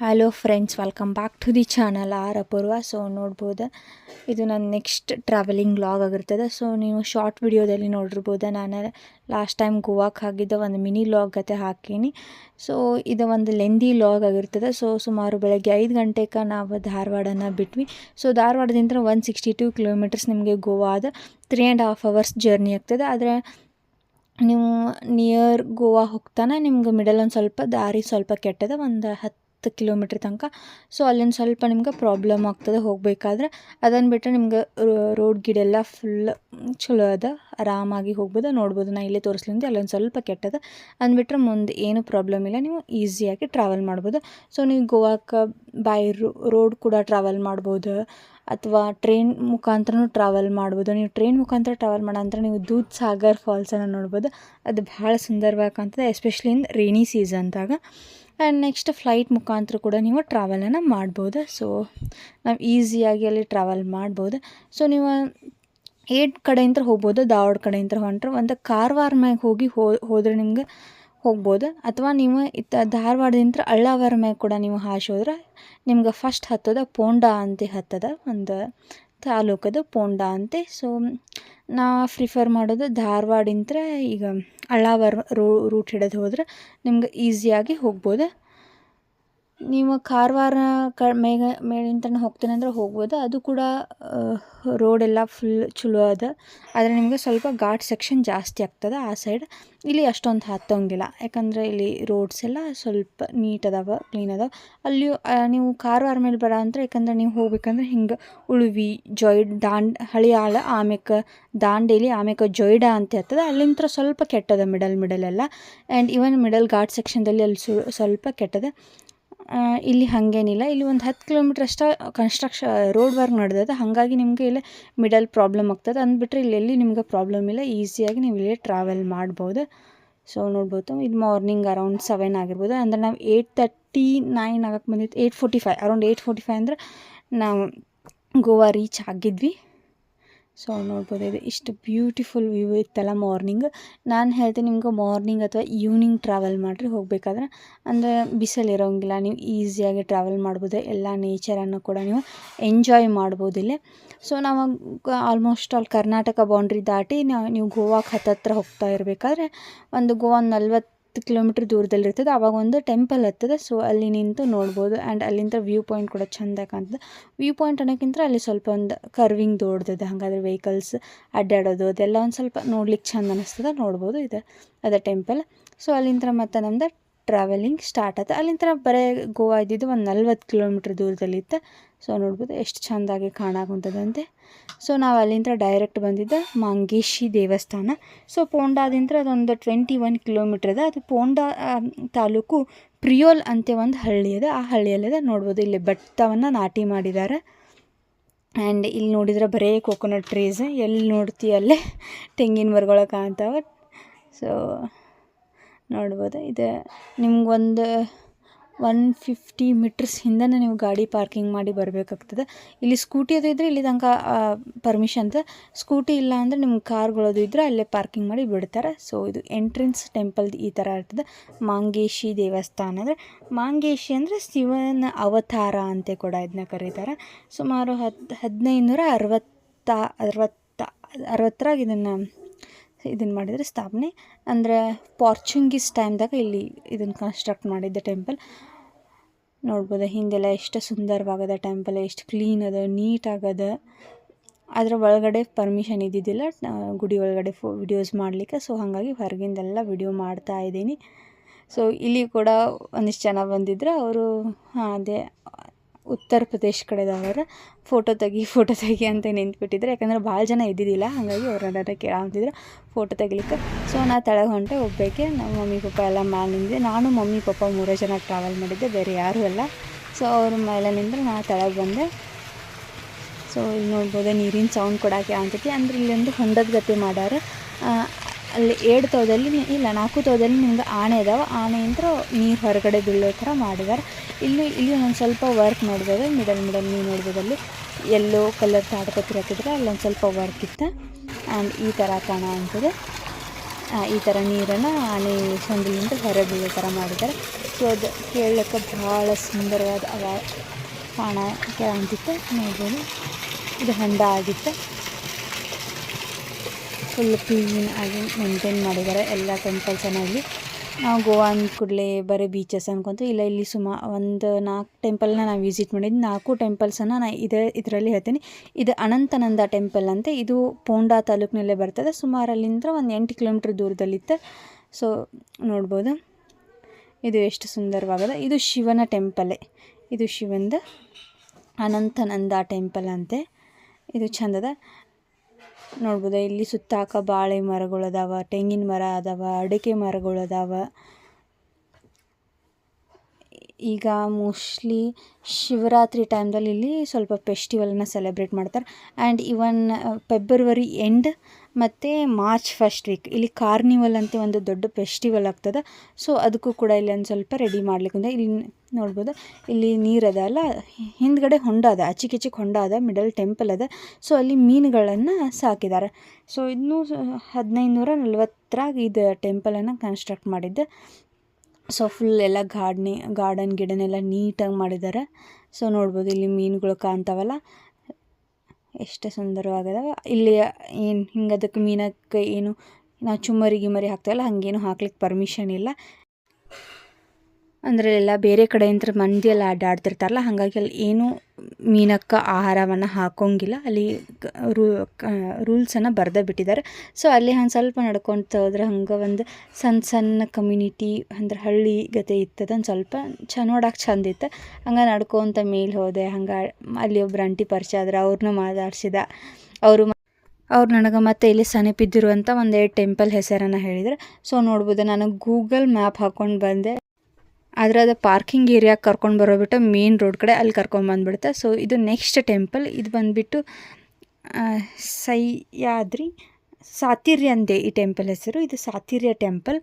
Hello friends welcome back to the channel R Apoorva so ನೋಡ್ಬೋದು? ಇದು ನನ್ನ next traveling log ಆಗಿರ್ತದೆ. So ನೀವು ಶಾರ್ಟ್ ವಿಡಿಯೋದಲ್ಲಿ ನೋಡಿರ್ಬೋದು? ನಾನು ಲಾಸ್ಟ್ ಟೈಮ್ ಗೋವಾಕ್ಕೆ ಹಾಕಿದ್ದ ಒಂದು ಮಿನಿ ಲಾಗ್ ಗತೆ ಹಾಕೀನಿ. ಸೊ ಇದು ಒಂದು ಲೆಂದಿ ಲಾಗ್ ಆಗಿರ್ತದೆ. ಸೊ ಸುಮಾರು ಬೆಳಗ್ಗೆ ಐದು ಗಂಟೆಗೆ ನಾವು ಧಾರವಾಡನ ಬಿಟ್ವಿ. ಸೊ ಧಾರವಾಡದಿಂದ ಒನ್ ಸಿಕ್ಸ್ಟಿ ಟೂ ಕಿಲೋಮೀಟರ್ಸ್ ನಿಮಗೆ ಗೋವಾದ three and half hours journey ಆಗ್ತದೆ. ಆದರೆ, ನೀವು ನಿಯರ್ ಗೋವಾ ಹೋಗ್ತಾನೆ ನಿಮ್ಗೆ ಮಿಡಲ್ ಒಂದು ಸ್ವಲ್ಪ, ದಾರಿ ಸ್ವಲ್ಪ ಕೆಟ್ಟದ, ಒಂದು ಹತ್ತು ಕಿಲೋಮೀಟ್ರ್ ತನಕ. ಸೊ ಅಲ್ಲಿಂದ ಸ್ವಲ್ಪ ನಿಮ್ಗೆ ಪ್ರಾಬ್ಲಮ್ ಆಗ್ತದೆ ಹೋಗಬೇಕಾದ್ರೆ. ಅದನ್ನು ಬಿಟ್ಟರೆ ನಿಮ್ಗೆ ರೋಡ್ ಗಿಡೆಲ್ಲ ಫುಲ್ ಚಲೋ ಅದ. ಆರಾಮಾಗಿ ಹೋಗ್ಬೋದು. ನೋಡ್ಬೋದು. ನಾ ಇಲ್ಲೇ ತೋರಿಸ್ಲಿಂದ ಅಲ್ಲೊಂದು ಸ್ವಲ್ಪ ಕೆಟ್ಟದ. ಅಂದ್ಬಿಟ್ರೆ ಮುಂದೆ ಏನು ಪ್ರಾಬ್ಲಮ್ ಇಲ್ಲ. ನೀವು ಈಸಿಯಾಗಿ ಟ್ರಾವೆಲ್ ಮಾಡ್ಬೋದು. ಸೊ ನೀವು ಗೋವಾಕ್ಕೆ ಬೈ ರೋಡ್ ಕೂಡ ಟ್ರಾವೆಲ್ ಮಾಡ್ಬೋದು. ಅಥವಾ ಟ್ರೈನ್ ಮುಖಾಂತರನೂ ಟ್ರಾವೆಲ್ ಮಾಡ್ಬೋದು. ನೀವು ಟ್ರೈನ್ ಮುಖಾಂತರ ಟ್ರಾವೆಲ್ ಮಾಡೋ ನಂತರ ನೀವು ದೂದ್ ಸಾಗರ್ ಫಾಲ್ಸನ್ನು ನೋಡ್ಬೋದು. ಅದು ಭಾಳ ಸುಂದರವಾಗಿ ಕಾಣ್ತದೆ ಎಸ್ಪೆಷಲಿ ಇನ್ ರೈನಿ ಸೀಸನ್ದಾಗ ಆ್ಯಂಡ್ ನೆಕ್ಸ್ಟ್ ಫ್ಲೈಟ್ ಮುಖಾಂತರ ಕೂಡ ನೀವು ಟ್ರಾವೆಲನ್ನು ಮಾಡ್ಬೋದು. ಸೊ ನಾವು ಈಸಿಯಾಗಿ ಅಲ್ಲಿ ಟ್ರಾವೆಲ್ ಮಾಡ್ಬೋದು. ಸೊ ನೀವು ಏಟ್ ಕಡೆಯಿಂದ ಹೋಗ್ಬೋದು ಧಾರವಾಡ ಕಡೆಯಿಂದ ಹೊಂಟ್ರೆ ಒಂದು ಕಾರವಾರ ಮ್ಯಾಗೆ ಹೋಗಿ ಹೋದ್ರೆ ನಿಮ್ಗೆ ಹೋಗ್ಬೋದು. ಅಥವಾ ನೀವು ಇತ್ತ ಧಾರವಾಡದಿಂದ ಅಳ್ಳಾವರ ಮ್ಯಾಗ ಕೂಡ ನೀವು ಹಾಶಿ ಹೋದ್ರೆ ನಿಮ್ಗೆ ಫಸ್ಟ್ ಹತ್ತದ ಪೋಂಡಾ ಅಂತ ಹತ್ತದ. ಒಂದು ತಾಲೂಕದು ಪೋಂಡಾ ಅಂತೆ. ಸೊ ನಾ ಪ್ರಿಫರ್ ಮಾಡೋದು ಧಾರವಾಡಿಂದ ಈಗ ಅಳ್ಳಾವರ ರೂಟ್ ಹಿಡಿದು ಹೋದ್ರೆ ನಿಮ್ಗೆ ಈಸಿಯಾಗಿ ಹೋಗ್ಬೋದು. ನೀವು ಕಾರವಾರ ಕ ಮೇಗ ಮೇಲಿಂದ ಹೋಗ್ತೀನಿ ಅಂದರೆ ಹೋಗ್ಬೋದು. ಅದು ಕೂಡ ರೋಡೆಲ್ಲ ಫುಲ್ ಚಲೋ ಅದ. ಆದರೆ ನಿಮಗೆ ಸ್ವಲ್ಪ ಘಾಟ್ ಸೆಕ್ಷನ್ ಜಾಸ್ತಿ ಆಗ್ತದೆ ಆ ಸೈಡ್ ಇಲ್ಲಿ ಅಷ್ಟೊಂದು ಹತ್ತೋಂಗಿಲ್ಲ. ಯಾಕಂದರೆ ಇಲ್ಲಿ ರೋಡ್ಸ್ ಎಲ್ಲ ಸ್ವಲ್ಪ ನೀಟ್ ಅದಾವ ಕ್ಲೀನ್ ಅದಾವೆ. ಅಲ್ಲಿ ನೀವು ಕಾರವಾರ ಮೇಲೆ ಬರ ಅಂದ್ರೆ, ಯಾಕಂದ್ರೆ ನೀವು ಹೋಗ್ಬೇಕಂದ್ರೆ ಹಿಂಗೆ ಉಳುವಿ, ಜೊಯ್ಡ್, ದಾಂಡ್ ಹಳಿಯಾಳ ಆಮ್ಯಾಕ ದಾಂಡೇಲಿ, ಆಮ್ಯಾಕ ಜೊಯ್ಡ ಅಂತ ಇರ್ತದೆ. ಅಲ್ಲಿಂತ್ರ ಸ್ವಲ್ಪ ಕೆಟ್ಟದ ಮಿಡಲ್ ಮಿಡಲ್ ಎಲ್ಲ. ಆ್ಯಂಡ್ ಇವನ್ ಮಿಡಲ್ ಘಾಟ್ ಸೆಕ್ಷನ್ದಲ್ಲಿ ಅಲ್ಲಿ ಸ್ವಲ್ಪ ಕೆಟ್ಟದ. ಇಲ್ಲಿ ಹಾಗೇನಿಲ್ಲ. ಇಲ್ಲಿ ಒಂದು ಹತ್ತು ಕಿಲೋಮೀಟ್ರ್ ಅಷ್ಟೇ ಕನ್ಸ್ಟ್ರಕ್ಷ ರೋಡ್ ವರ್ಕ್ ನಡೆದದ ಹಾಗಾಗಿ ನಿಮಗೆ ಇಲ್ಲಿ ಮಿಡಲ್ ಪ್ರಾಬ್ಲಮ್ ಆಗ್ತದೆ. ಅಂದ್ಬಿಟ್ರೆ ಇಲ್ಲೆಲ್ಲಿ ನಿಮ್ಗೆ ಪ್ರಾಬ್ಲಮ್ ಇಲ್ಲ. ಈಸಿಯಾಗಿ ನೀವು ಇಲ್ಲಿ ಟ್ರಾವೆಲ್ ಮಾಡ್ಬೋದು. ಸೊ ನೋಡ್ಬೋದು. ಇದು ಮಾರ್ನಿಂಗ್ ಅರೌಂಡ್ ಸೆವೆನ್ ಆಗಿರ್ಬೋದು. ಅಂದರೆ ನಾವು ಏಯ್ಟ್ ತರ್ಟಿ ನೈನ್ ಆಗಕ್ಕೆ ಬಂದಿತ್ತು. Eight forty five around eight forty five ಅಂದ್ರೆ ನಾವು ಗೋವಾ ರೀಚ್ ಆಗಿದ್ವಿ. ಸೊ ನೋಡ್ಬೋದು ಇದು ಇಷ್ಟು ಬ್ಯೂಟಿಫುಲ್ ವ್ಯೂ ಇತ್ತಲ್ಲ ಮಾರ್ನಿಂಗ್ ನಾನು ಹೇಳ್ತೀನಿ ನಿಮ್ಗೆ ಮಾರ್ನಿಂಗ್ ಅಥವಾ ಈವ್ನಿಂಗ್ ಟ್ರಾವೆಲ್ ಮಾಡಿರಿ ಹೋಗಬೇಕಾದ್ರೆ. ಅಂದರೆ ಬಿಸಿಲು ಇರೋಂಗಿಲ್ಲ ನೀವು ಈಸಿಯಾಗಿ ಟ್ರಾವೆಲ್ ಮಾಡ್ಬೋದು. ಎಲ್ಲ ನೇಚರನ್ನು ಕೂಡ ನೀವು ಎಂಜಾಯ್ ಮಾಡ್ಬೋದು ಇಲ್ಲಿ. ಸೊ ನಾವು ಆಲ್ಮೋಸ್ಟ್ ಆಲ್ ಕರ್ನಾಟಕ ಬೌಂಡ್ರಿ ದಾಟಿ ನಾವು ನೀವು ಗೋವಾಕ್ಕೆ ಹತ್ತತ್ರ ಹೋಗ್ತಾ ಇರಬೇಕಾದ್ರೆ, ಒಂದು ಗೋವಾ ನಲ್ವತ್ತು ಹತ್ತು ಕಿಲೋಮೀಟ್ರ್ ದೂರದಲ್ಲಿರ್ತದೆ. ಆವಾಗ ಒಂದು ಟೆಂಪಲ್ ಹತ್ತದೆ. ಸೊ ಅಲ್ಲಿ ನಿಂತು ನೋಡ್ಬೋದು. ಆ್ಯಂಡ್ ಅಲ್ಲಿಂದ ವ್ಯೂ ಪಾಯಿಂಟ್ ಕೂಡ ಚೆಂದ ಕಾಣ್ತದೆ. ವ್ಯೂ ಪಾಯಿಂಟ್ ಅನ್ನೋಕ್ಕಿಂತ ಅಲ್ಲಿ ಸ್ವಲ್ಪ ಒಂದು ಕರ್ವಿಂಗ್ ದೊಡ್ಡದ, ಹಾಗಾದ್ರೆ ವೆಹಿಕಲ್ಸ್ ಅಡ್ಡಾಡೋದು, ಅದೆಲ್ಲ ಒಂದು ಸ್ವಲ್ಪ ನೋಡ್ಲಿಕ್ಕೆ ಚೆಂದ ಅನ್ನಿಸ್ತದೆ ನೋಡ್ಬೋದು ಇದೆ. ಅದೇ ಟೆಂಪಲ್ ಸೊ ಅಲ್ಲಿಂದ ಮತ್ತೆ ನಮ್ದು ಟ್ರಾವೆಲಿಂಗ್ ಸ್ಟಾರ್ಟ್ ಆಯ್ತು. ಅಲ್ಲಿಂದ ಬರೀ ಗೋವಾ ಇದ್ದಿದ್ದು ಒಂದು ನಲ್ವತ್ತು ಕಿಲೋಮೀಟ್ರ್ ದೂರದಲ್ಲಿತ್ತು. ಸೊ ನೋಡ್ಬೋದು ಎಷ್ಟು ಚೆಂದಾಗಿ ಕಾಣಾಕುಂತದಂತೆ ಸೊ ನಾವು ಅಲ್ಲಿಂದ ಡೈರೆಕ್ಟ್ ಬಂದಿದ್ದ ಮಾಂಗೇಶಿ ದೇವಸ್ಥಾನ. ಸೊ ಪೋಂಡಾದಿಂದ ಅದೊಂದು ಟ್ವೆಂಟಿ ಒನ್ ಕಿಲೋಮೀಟ್ರ್ ಅದ ಅದು ಪೋಂಡಾ ತಾಲೂಕು ಪ್ರಿಯೋಲ್ ಅಂತ ಒಂದು ಹಳ್ಳಿ ಅದ ಆ ಹಳ್ಳಿಯಲ್ಲಿದೆ. ನೋಡ್ಬೋದು ಇಲ್ಲಿ ಭತ್ತವನ್ನು ನಾಟಿ ಮಾಡಿದ್ದಾರೆ ಆ್ಯಂಡ್ ಇಲ್ಲಿ ನೋಡಿದ್ರೆ ಬರೀ ಕೋಕೋನಟ್ ಟ್ರೀಸ್ ಎಲ್ಲಿ ನೋಡ್ತೀಯಲ್ಲೇ ತೆಂಗಿನ ಮರಗಳು ಕಾಣ್ತಾವೆ. ಸೊ ನೋಡ್ಬೋದು. ಇದು ನಿಮ್ಗೊಂದು ಒನ್ ಫಿಫ್ಟಿ ಮೀಟರ್ಸ್ ಹಿಂದೆನೇ ನೀವು ಗಾಡಿ ಪಾರ್ಕಿಂಗ್ ಮಾಡಿ ಬರಬೇಕಾಗ್ತದೆ. ಇಲ್ಲಿ ಸ್ಕೂಟಿ ಅದು ಇದ್ದರೆ ಇಲ್ಲಿ ತನಕ ಪರ್ಮಿಷನ್ ಅಂತ. ಸ್ಕೂಟಿ ಇಲ್ಲ ಅಂದರೆ ನಿಮ್ಗೆ ಕಾರ್ಗಳದು ಇದ್ದರೆ ಅಲ್ಲೇ ಪಾರ್ಕಿಂಗ್ ಮಾಡಿ ಬಿಡ್ತಾರೆ. ಸೊ ಇದು ಎಂಟ್ರೆನ್ಸ್ ಟೆಂಪಲ್ದು ಈ ಥರ ಇರ್ತದೆ. ಮಾಂಗೇಶಿ ದೇವಸ್ಥಾನ ಅಂದರೆ, ಮಾಂಗೇಶಿ ಅಂದರೆ ಶಿವನ ಅವತಾರ ಅಂತ ಕೂಡ ಇದನ್ನ ಕರೀತಾರೆ. ಸುಮಾರು ಹತ್ತು ಹದಿನೈದು ನೂರ ಅರವತ್ತ ಅರವತ್ತ ಅರವತ್ತರಾಗ ಇದನ್ನು ಇದನ್ನು ಮಾಡಿದರೆ ಸ್ಥಾಪನೆ. ಅಂದರೆ ಪಾರ್ಚುಂಗೀಸ್ ಟೈಮ್ದಾಗ ಇಲ್ಲಿ ಇದನ್ನು ಕನ್ಸ್ಟ್ರಕ್ಟ್ ಮಾಡಿದ್ದೆ ಟೆಂಪಲ್ ನೋಡ್ಬೋದು, ಹಿಂದೆಲ್ಲ ಎಷ್ಟು ಸುಂದರವಾಗದ ಟೆಂಪಲ್ ಎಷ್ಟು ಕ್ಲೀನ್ ಅದ ನೀಟಾಗದ ಅದರ ಒಳಗಡೆ ಪರ್ಮಿಷನ್ ಇದ್ದಿದ್ದಿಲ್ಲ ಗುಡಿ ಒಳಗಡೆ ಫೋ ವಿಡಿಯೋಸ್ ಮಾಡಲಿಕ್ಕೆ. ಸೊ ಹಾಗಾಗಿ ಹೊರಗಿಂದೆಲ್ಲ ವಿಡಿಯೋ ಮಾಡ್ತಾ ಇದ್ದೀನಿ. ಸೊ ಇಲ್ಲಿ ಕೂಡ ಒಂದಿಷ್ಟು ಜನ ಬಂದಿದ್ರು. ಅವರು, ಹಾಂ, ಅದೇ ಉತ್ತರ ಪ್ರದೇಶ ಕಡೆದವರು ಫೋಟೋ ತೆಗಿ ಫೋಟೋ ತೆಗಿ ಅಂತ ನಿಂತ್ಬಿಟ್ಟಿದ್ರು. ಯಾಕಂದ್ರೆ ಭಾಳ ಜನ ಇದ್ದಿದ್ದಿಲ್ಲ. ಹಾಗಾಗಿ ಅವ್ರನ್ನ ಕೇಳಂತಿದ್ರು ಫೋಟೋ ತೆಗಿಲಿಕ್ಕೆ. ಸೊ ನಾ ತೆಳಗೆ ಹೊಂಟೆ ಒಬ್ಬಕ್ಕೆ ನಮ್ಮ ಮಮ್ಮಿ ಪಪ್ಪ ಎಲ್ಲ ಮ್ಯಾಲೆ ನಿಂದೆ ನಾನು, ಮಮ್ಮಿ, ಪಪ್ಪ ಮೂರೇ ಜನ ಟ್ರಾವೆಲ್ ಮಾಡಿದ್ದೆ. ಬೇರೆ ಯಾರೂ ಅಲ್ಲ. ಸೊ ಅವ್ರ ಮೇಲೆ ನಿಂದ್ರೆ ನಾ ತೆಳಗೆ ಬಂದೆ. ಸೊ ಇಲ್ಲಿ ನೋಡ್ಬೋದು, ನೀರಿನ ಸೌಂಡ್ ಕೊಡೋಕೆ ಅಂತೈತಿ ಅಂದ್ರೆ ಇಲ್ಲೊಂದು ಹೊಂಡದ ಗತಿ ಮಾಡ್ಯಾರ ಅಲ್ಲಿ ಎರಡು ತೋದಲ್ಲಿ ಇಲ್ಲ, ನಾಲ್ಕು ತೋದಲ್ಲಿ ನಿಮ್ಗೆ ಆಣೆ ಇದಾವೆ. ಆಣೆಯಿಂದ ನೀರು ಹೊರಗಡೆ ಬೀಳೋ ಥರ ಮಾಡಿದ್ದಾರೆ ಇಲ್ಲಿ ಇಲ್ಲಿ ಒಂದು ಸ್ವಲ್ಪ ವರ್ಕ್ ನೋಡ್ಬೋದು ಮಿಡಲ್ ಮಿಡಲ್ ನೀವು ನೋಡ್ಬೋದು ಅಲ್ಲಿ ಎಲ್ಲೋ ಕಲರ್ ತಾಡ್ಪತ್ರಿ ಹಾಕಿದ್ರೆ ಅಲ್ಲೊಂದು ಸ್ವಲ್ಪ ವರ್ಕ್ ಇತ್ತು. ಆ್ಯಂಡ್ ಈ ಥರ ಕಾಣ ಅಂತಿದೆ. ಈ ಥರ ನೀರನ್ನು ಆನೆ ಸಂದಿಲಿಂದ ಹೊರ ಬೀಳೋ ಥರ ಮಾಡಿದ್ದಾರೆ ಸೊ ಅದು ಕೇಳಕ್ಕೆ ಭಾಳ ಸುಂದರವಾದ ಅವ ಕಾಣ ಕಾಣ್ತಿತ್ತು. ನೋಡ್ಬೋದು. ಇದು ಹೊಂಡ ಆಗಿತ್ತು. ಫುಲ್ ಕ್ಲೀನ್ ಆಗಿ ಮೇಂಟೈನ್ ಮಾಡಿದ್ದಾರೆ ಎಲ್ಲ ಟೆಂಪಲ್ಸನ್ನು ನಾವು ಗೋವಾ ಅಂದ ಕೂಡಲೇ ಬರೀ ಬೀಚಸ್ ಅನ್ಕೊಂತು ಇಲ್ಲ, ಇಲ್ಲಿ ಸುಮಾ ಒಂದು ನಾಲ್ಕು ಟೆಂಪಲ್ನ ನಾವು ವಿಸಿಟ್ ಮಾಡಿದ್ದು ನಾಲ್ಕು ಟೆಂಪಲ್ಸನ್ನು ನಾನು ಇದೇ ಇದರಲ್ಲಿ ಹೇಳ್ತೀನಿ. ಇದು ಅನಂತನಂದ ಟೆಂಪಲ್ ಅಂತೆ. ಇದು ಪೋಂಡಾ ತಾಲೂಕಿನಲ್ಲೇ ಬರ್ತದೆ. ಸುಮಾರು ಅಲ್ಲಿಂದ ಒಂದು ಎಂಟು ಕಿಲೋಮೀಟ್ರ್ ದೂರದಲ್ಲಿತ್ತು. ಸೊ ನೋಡ್ಬೋದು. ಇದು ಎಷ್ಟು ಸುಂದರವಾಗದ. ಇದು ಶಿವನ ಟೆಂಪಲೇ ಇದು ಶಿವಂದ ಅನಂತನಂದ ಟೆಂಪಲ್ ಅಂತೆ. ಇದು ಚಂದದ. ನೋಡ್ಬೋದು? ಇಲ್ಲಿ ಸುತ್ತಾಕ ಬಾಳೆ ಮರಗಳು ಅದಾವ ತೆಂಗಿನ ಮರ ಅದಾವ ಅಡಿಕೆ ಮರಗಳು ಅದಾವ. ಈಗ ಮೋಸ್ಟ್ಲಿ ಶಿವರಾತ್ರಿ ಟೈಮ್ದಲ್ಲಿ ಇಲ್ಲಿ ಸ್ವಲ್ಪ ಫೆಸ್ಟಿವಲನ್ನ ಸೆಲೆಬ್ರೇಟ್ ಮಾಡ್ತಾರೆ. ಆ್ಯಂಡ್ ಇವನ್ ಫೆಬ್ರವರಿ ಎಂಡ್ ಮತ್ತು ಮಾರ್ಚ್ ಫಸ್ಟ್ ವೀಕ್ ಇಲ್ಲಿ ಕಾರ್ನಿವಲ್ ಅಂತ ಒಂದು ದೊಡ್ಡ ಫೆಸ್ಟಿವಲ್ ಆಗ್ತದೆ. ಸೊ ಅದಕ್ಕೂ ಕೂಡ ಇಲ್ಲಿ ಒಂದು ಸ್ವಲ್ಪ ರೆಡಿ ಮಾಡ್ಲಿಕ್ಕೆ ಇಲ್ಲಿ ನೋಡ್ಬೋದು. ಇಲ್ಲಿ ನೀರದ ಅಲ್ಲ? ಹಿಂದ್ಗಡೆ ಹೊಂಡ ಅದ. ಅಚ್ಚಿಕಿಚ್ಚಿಗೆ ಹೊಂಡ ಅದ. ಮಿಡಲ್ ಟೆಂಪಲ್ ಅದ. ಸೊ ಅಲ್ಲಿ ಮೀನುಗಳನ್ನು ಸಾಕಿದ್ದಾರೆ. ಸೊ ಇನ್ನೂ ಹದಿನೈದು ನೂರ ನಲ್ವತ್ತರಾಗ ಇದು ಟೆಂಪಲನ್ನು ಕನ್ಸ್ಟ್ರಕ್ಟ್ ಮಾಡಿದ್ದು. ಸೊ ಫುಲ್ ಎಲ್ಲ ಗಾರ್ಡ್ನಿ ಗಾರ್ಡನ್ ಗಿಡನೆಲ್ಲ ನೀಟಾಗಿ ಮಾಡಿದ್ದಾರೆ ಸೊ ನೋಡ್ಬೋದು ಇಲ್ಲಿ ಮೀನುಗಳು ಕಾಣ್ತಾವಲ್ಲ. ಎಷ್ಟು ಸುಂದರವಾಗಿದಾವೆ. ಇಲ್ಲಿ ಏನು ಹಿಂಗೆ ಅದಕ್ಕೆ ಮೀನಕ್ಕೆ ಏನು, ನಾವು ಚುಮ್ಮರಿ ಗಿಮರಿ ಹಾಕ್ತೇವಲ್ಲ, ಹಾಗೇನು ಹಾಕ್ಲಿಕ್ಕೆ ಪರ್ಮಿಷನ್ ಇಲ್ಲ. ಅಂದರೆ ಎಲ್ಲ ಬೇರೆ ಕಡೆಯಿಂದ ಮಂದಿ ಎಲ್ಲ ಅಡ್ಡಾಡ್ತಿರ್ತಾರಲ್ಲ ಹಾಗಾಗಿ ಅಲ್ಲಿ ಏನೂ ಮೀನಕ್ಕೆ ಆಹಾರವನ್ನು ಹಾಕೋಂಗಿಲ್ಲ. ಅಲ್ಲಿ ರೂ ರೂಲ್ಸನ್ನು ಬರೆದೇ ಬಿಟ್ಟಿದ್ದಾರೆ. ಸೊ ಅಲ್ಲಿ ಹಂಗೆ ಸ್ವಲ್ಪ ನಡ್ಕೊತ ಹೋದ್ರೆ ಹಂಗೆ ಒಂದು ಸಣ್ಣ ಸಣ್ಣ ಕಮ್ಯುನಿಟಿ ಅಂದ್ರೆ ಹಳ್ಳಿ ಗತೆ ಇತ್ತದ ಒಂದು ಸ್ವಲ್ಪ ಚ ನೋಡಕ್ಕೆ ಚಂದ ಇತ್ತು. ಹಂಗೆ ನಡ್ಕೊತ ಮೇಲೆ ಹೋದೆ, ಹಂಗೆ ಅಲ್ಲಿ ಒಬ್ರು ಅಂಟಿ ಪರಿಚಯ ಆದ್ರೆ ಅವ್ರನ್ನ ಮಾತಾಡ್ಸಿದ. ಅವರು ಅವ್ರು ನನಗೆ ಮತ್ತೆ ಇಲ್ಲಿ ಸನಿಪಿದ್ದಿರುವಂಥ ಒಂದೇ ಟೆಂಪಲ್ ಹೆಸರನ್ನು ಹೇಳಿದ್ರು. ಸೊ ನೋಡ್ಬೋದು, ನಾನು ಗೂಗಲ್ ಮ್ಯಾಪ್ ಹಾಕ್ಕೊಂಡು ಬಂದೆ. ಆದರೆ ಅದು ಪಾರ್ಕಿಂಗ್ ಏರಿಯಾಗೆ ಕರ್ಕೊಂಡು ಬರೋಬಿಟ್ಟು ಮೇನ್ ರೋಡ್ ಕಡೆ ಅಲ್ಲಿ ಕರ್ಕೊಂಬಂದ್ಬಿಡುತ್ತೆ ಸೊ ಇದು ನೆಕ್ಸ್ಟ್ ಟೆಂಪಲ್ ಇದು ಬಂದುಬಿಟ್ಟು ಸಹ್ಯಾದ್ರಿ, ಸಾತಿರ್ಯ ಅಂದೆ ಈ ಟೆಂಪಲ್ ಹೆಸರು. ಇದು ಸಾತಿರ್ಯ ಟೆಂಪಲ್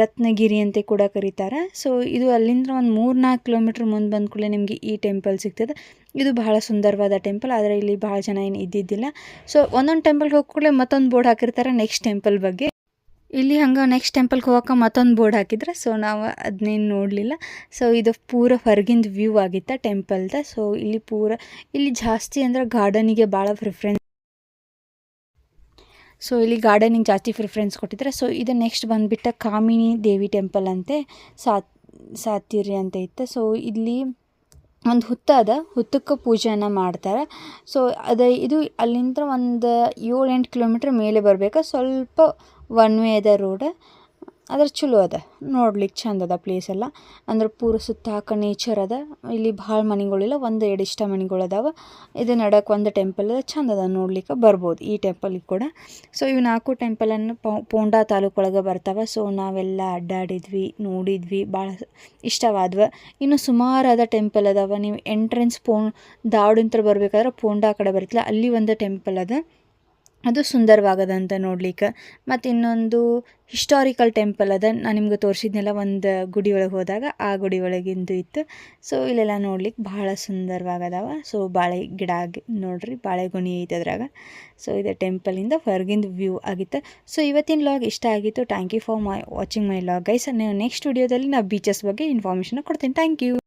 ರತ್ನಗಿರಿ ಅಂತ ಕೂಡ ಕರೀತಾರೆ. ಸೊ ಇದು ಅಲ್ಲಿಂದ ಒಂದು ಮೂರು ನಾಲ್ಕು ಕಿಲೋಮೀಟ್ರ್ ಮುಂದೆ ಬಂದ ಕೂಡಲೇ ನಿಮಗೆ ಈ ಟೆಂಪಲ್ ಸಿಗ್ತದೆ. ಇದು ಬಹಳ ಸುಂದರವಾದ ಟೆಂಪಲ್ ಆದರೆ ಇಲ್ಲಿ ಭಾಳ ಜನ ಏನು ಇದ್ದಿದ್ದಿಲ್ಲ. ಸೊ ಒಂದೊಂದು ಟೆಂಪಲ್ಗೆ ಹೋಗಿ ಕೂಡಲೇ ಮತ್ತೊಂದು ಬೋರ್ಡ್ ಹಾಕಿರ್ತಾರೆ ನೆಕ್ಸ್ಟ್ ಟೆಂಪಲ್ ಬಗ್ಗೆ. ಇಲ್ಲಿ ಹಂಗೆ ನೆಕ್ಸ್ಟ್ ಟೆಂಪಲ್ಗೆ ಹೋಗೋಕೆ ಮತ್ತೊಂದು ಬೋರ್ಡ್ ಹಾಕಿದ್ರೆ ಸೊ ನಾವು ಅದನ್ನೇನು ನೋಡಲಿಲ್ಲ. ಸೊ ಇದು ಪೂರ ಹೊರಗಿಂದ ವ್ಯೂ ಆಗಿತ್ತು ಟೆಂಪಲ್ದ ಸೊ ಇಲ್ಲಿ ಪೂರ, ಇಲ್ಲಿ ಜಾಸ್ತಿ ಅಂದ್ರೆ ಗಾರ್ಡನಿಗೆ ಭಾಳ ಪ್ರಿಫ್ರೆನ್ಸ್ ಸೊ ಇಲ್ಲಿ ಗಾರ್ಡನಿಗೆ ಜಾಸ್ತಿ ಪ್ರಿಫ್ರೆನ್ಸ್ ಕೊಟ್ಟಿದ್ದಾರೆ ಸೊ ಇದು ನೆಕ್ಸ್ಟ್ ಬಂದುಬಿಟ್ಟ ಕಾಮಿನಿ ದೇವಿ ಟೆಂಪಲ್ ಅಂತೆ, ಸಾತ್ ಸಾತಿರಿ ಅಂತ ಇತ್ತು. ಸೊ ಇಲ್ಲಿ ಒಂದು ಹುತ್ತ ಅದ, ಹುತ್ತಕ್ಕೆ ಪೂಜೆಯನ್ನು ಮಾಡ್ತಾರೆ. ಸೊ ಅದ ಇದು ಅಲ್ಲಿಂದ ಒಂದು ಏಳು ಎಂಟು ಕಿಲೋಮೀಟ್ರ್ ಮೇಲೆ ಬರಬೇಕು. ಸ್ವಲ್ಪ ಒನ್ ವೇ ಅದ ರೋಡ್. ಆದ್ರೆ ಚಲೋ ಅದ. ನೋಡ್ಲಿಕ್ಕೆ ಚಂದ ಅದ ಪ್ಲೇಸ್ ಎಲ್ಲ. ಅಂದ್ರೆ ಪೂರ ಸುತ್ತ ಹಾಕ ನೇಚರ್ ಅದ. ಇಲ್ಲಿ ಭಾಳ ಮನೆಗಳಿಲ್ಲ ಒಂದು ಎರಡು ಇಷ್ಟ ಮನೆಗಳು ಅದಾವ. ಇದು ನಡಕ್ಕೆ ಒಂದು ಟೆಂಪಲ್ ಅದ, ಚಂದ ಅದ ನೋಡ್ಲಿಕ್ಕೆ ಬರ್ಬೋದು ಈ ಟೆಂಪಲಿಗೆ ಕೂಡ. ಸೊ ಇವು ನಾಲ್ಕು ಟೆಂಪಲನ್ನು ಪೋಂಡಾ ತಾಲೂಕು ಒಳಗೆ ಬರ್ತಾವ. ಸೊ ನಾವೆಲ್ಲ ಅಡ್ಡಾಡಿದ್ವಿ, ನೋಡಿದ್ವಿ, ಭಾಳ ಇಷ್ಟವಾದ್ವ. ಇನ್ನು ಸುಮಾರಾದ ಟೆಂಪಲ್ ಅದಾವ. ನೀವು ಎಂಟ್ರೆನ್ಸ್ ಪೋ ದಾವಡಿಂತ್ರ ಬರ್ಬೇಕಾದ್ರೆ ಪೋಂಡಾ ಕಡೆ ಬರ್ತಿಲ್ಲ ಅಲ್ಲಿ ಒಂದು ಟೆಂಪಲ್ ಅದ. ಅದು ಸುಂದರವಾಗದಂತ ನೋಡ್ಲಿಕ್ಕೆ. ಮತ್ತು ಇನ್ನೊಂದು ಹಿಸ್ಟಾರಿಕಲ್ ಟೆಂಪಲ್ ಅದ. ನಾನು ನಿಮ್ಗೆ ತೋರಿಸಿದ್ನೆಲ್ಲ, ಒಂದು ಗುಡಿ ಒಳಗೆ ಹೋದಾಗ ಆ ಗುಡಿ ಒಳಗಿಂದು ಇತ್ತು. ಸೊ ಇಲ್ಲೆಲ್ಲ ನೋಡ್ಲಿಕ್ಕೆ ಭಾಳ ಸುಂದರವಾಗದಾವ. ಸೊ ಬಾಳೆ ಗಿಡ ಆಗಿ, ನೋಡ್ರಿ ಗುಣಿ ಐತೆ ಅದ್ರಾಗ. ಸೊ ಇದು ಟೆಂಪಲಿಂದ ಹೊರಗಿಂದ ವ್ಯೂ ಆಗಿತ್ತು. ಸೊ ಇವತ್ತಿನ ಲಾಗ್ ಇಷ್ಟ ಆಗಿತ್ತು. Thank you for my watching my log guys next ವಿಡಿಯೋದಲ್ಲಿ ನಾವು ಬೀಚಸ್ ಬಗ್ಗೆ ಇನ್ಫಾರ್ಮೇಷನ್ ಕೊಡ್ತೀನಿ. Thank you